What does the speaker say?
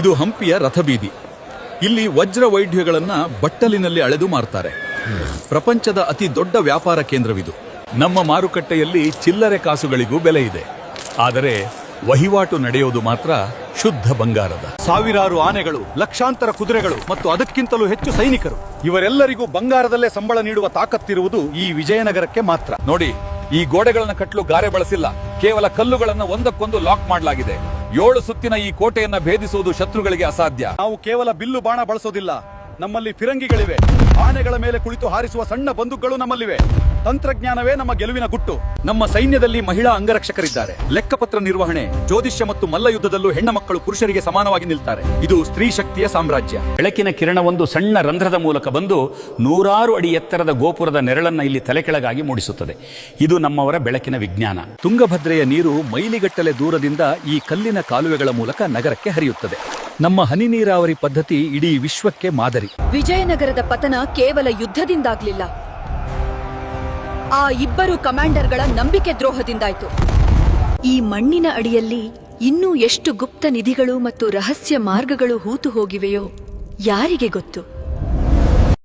ಇದು ಹಂಪಿಯ ರಥಬೀದಿ. ಇಲ್ಲಿ ವಜ್ರ ವೈಢ್ಯಗಳನ್ನ ಬಟ್ಟಲಿನಲ್ಲಿ ಅಳೆದು ಮಾರ್ತಾರೆ. ಪ್ರಪಂಚದ ಅತಿ ದೊಡ್ಡ ವ್ಯಾಪಾರ ಕೇಂದ್ರವಿದು. ನಮ್ಮ ಮಾರುಕಟ್ಟೆಯಲ್ಲಿ ಚಿಲ್ಲರೆ ಕಾಸುಗಳಿಗೂ ಬೆಲೆ ಇದೆ. ಆದರೆ ವಹಿವಾಟು ನಡೆಯೋದು ಮಾತ್ರ ಶುದ್ಧ ಬಂಗಾರದ. ಸಾವಿರಾರು ಆನೆಗಳು, ಲಕ್ಷಾಂತರ ಕುದುರೆಗಳು ಮತ್ತು ಅದಕ್ಕಿಂತಲೂ ಹೆಚ್ಚು ಸೈನಿಕರು. ಇವರೆಲ್ಲರಿಗೂ ಬಂಗಾರದಲ್ಲೇ ಸಂಬಳ ನೀಡುವ ತಾಕತ್ತಿರುವುದು ಈ ವಿಜಯನಗರಕ್ಕೆ ಮಾತ್ರ. ನೋಡಿ, ಈ ಗೋಡೆಗಳನ್ನು ಕಟ್ಟಲು ಗಾರೆ ಬಳಸಿಲ್ಲ. ಕೇವಲ ಕಲ್ಲುಗಳನ್ನು ಒಂದಕ್ಕೊಂದು ಲಾಕ್ ಮಾಡಲಾಗಿದೆ. ಏಳು ಸುತ್ತಿನ ಈ ಕೋಟೆಯನ್ನ ಭೇದಿಸುವುದು ಶತ್ರುಗಳಿಗೆ ಅಸಾಧ್ಯ. ನಾವು ಕೇವಲ ಬಿಲ್ಲು ಬಾಣ ಬಳಸೋದಿಲ್ಲ. ನಮ್ಮಲ್ಲಿ ಫಿರಂಗಿಗಳಿವೆ. ಆನೆಗಳ ಮೇಲೆ ಕುಳಿತು ಹಾರಿಸುವ ಸಣ್ಣ ಬಂದೂಕಗಳು ನಮ್ಮಲ್ಲಿವೆ. ತಂತ್ರಜ್ಞಾನವೇ ನಮ್ಮ ಗೆಲುವಿನ ಗುಟ್ಟು. ನಮ್ಮ ಸೈನ್ಯದಲ್ಲಿ ಮಹಿಳಾ ಅಂಗರಕ್ಷಕರಿದ್ದಾರೆ. ಲೆಕ್ಕಪತ್ರ ನಿರ್ವಹಣೆ, ಜ್ಯೋತಿಷ್ಯ ಮತ್ತು ಮಲ್ಲಯುದ್ಧದಲ್ಲೂ ಹೆಣ್ಣ ಮಕ್ಕಳು ಪುರುಷರಿಗೆ ಸಮಾನವಾಗಿ ನಿಲ್ತಾರೆ. ಇದು ಸ್ತ್ರೀ ಶಕ್ತಿಯ ಸಾಮ್ರಾಜ್ಯ. ಬೆಳಕಿನ ಕಿರಣ ಒಂದು ಸಣ್ಣ ರಂಧ್ರದ ಮೂಲಕ ಬಂದು ನೂರಾರು ಅಡಿ ಎತ್ತರದ ಗೋಪುರದ ನೆರಳನ್ನ ಇಲ್ಲಿ ತಲೆಕೆಳಗಾಗಿ ಮೂಡಿಸುತ್ತದೆ. ಇದು ನಮ್ಮವರ ಬೆಳಕಿನ ವಿಜ್ಞಾನ. ತುಂಗಭದ್ರೆಯ ನೀರು ಮೈಲಿಗಟ್ಟಲೆ ದೂರದಿಂದ ಈ ಕಲ್ಲಿನ ಕಾಲುವೆಗಳ ಮೂಲಕ ನಗರಕ್ಕೆ ಹರಿಯುತ್ತದೆ. ನಮ್ಮ ಹನಿ ನೀರಾವರಿ ಪದ್ಧತಿ ಇಡೀ ವಿಶ್ವಕ್ಕೆ ಮಾದರಿ. ವಿಜಯನಗರದ ಪತನ ಕೇವಲ ಯುದ್ಧದಿಂದಾಗ್ಲಿಲ್ಲ. ಆ ಇಬ್ಬರು ಕಮಾಂಡರ್ಗಳ ನಂಬಿಕೆ ದ್ರೋಹದಿಂದಾಯ್ತು. ಈ ಮಣ್ಣಿನ ಅಡಿಯಲ್ಲಿ ಇನ್ನೂ ಎಷ್ಟು ಗುಪ್ತ ನಿಧಿಗಳು ಮತ್ತು ರಹಸ್ಯ ಮಾರ್ಗಗಳು ಹೂತು ಹೋಗಿವೆಯೋ, ಯಾರಿಗೆ ಗೊತ್ತು?